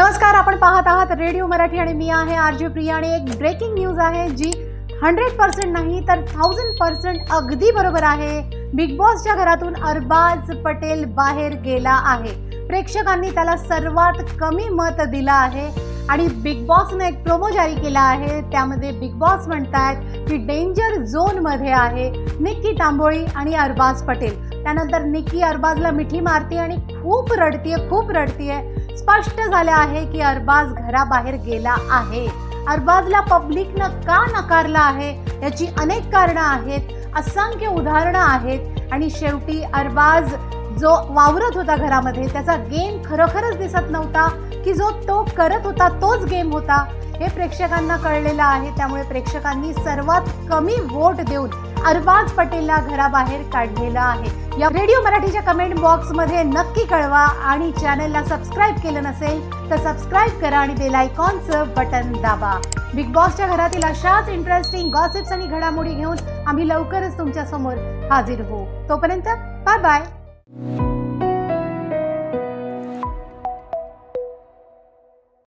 नमस्कार आपण पाहत आहात रेडिओ मराठी आणि मी आहे आर जे प्रिया आणि एक ब्रेकिंग न्यूज आहे जी हंड्रेड पर्सेंट नाही तर थाउजंड पर्सेंट अगदी बरोबर आहे. बिग बॉसच्या घरातून अरबाज पटेल बाहेर गेला आहे. प्रेक्षकांनी त्याला सर्वात कमी मत दिलं आहे आणि बिग बॉसनं एक प्रोमो जारी केला आहे. त्यामध्ये बिग बॉस म्हणतायत की डेंजर झोनमध्ये आहे. निक्की तांबोळी आणि अरबाज पटेल. त्यानंतर निक्की अरबाजला मिठी मारते आणि खूप रडतीये खूप रडतीये. स्पष्ट झाले आहे की अरबाज घराबाहेर गेला आहे. अरबाजला पब्लिकनं का नकारला आहे? याची अनेक कारणं आहेत असंख्य उदाहरणं आहेत आणि शेवटी अरबाज जो वावरत होता घरामध्ये त्याचा गेम खरोखरच दिसत नव्हता की जो तो करत होता तोच गेम होता. हे प्रेक्षकांना कळलेलं आहे त्यामुळे प्रेक्षकांनी सर्वात कमी वोट देऊन अरबाज पटेलला घराबाहेर काढलेलं आहे. या रेडिओ मराठीच्या कमेंट बॉक्समध्ये नक्की कळवा आणि चॅनलला सबस्क्राईब केलं नसेल तर सबस्क्राईब करा आणि बेल आयकॉनचं बटन दाबा. बिग बॉसच्या घरातील अशाच इंटरेस्टिंग गॉसिप्स आणि घडामोडी घेऊन आम्ही लवकरच तुमच्यासमोर हाजीर होऊ. तोपर्यंत बाय बाय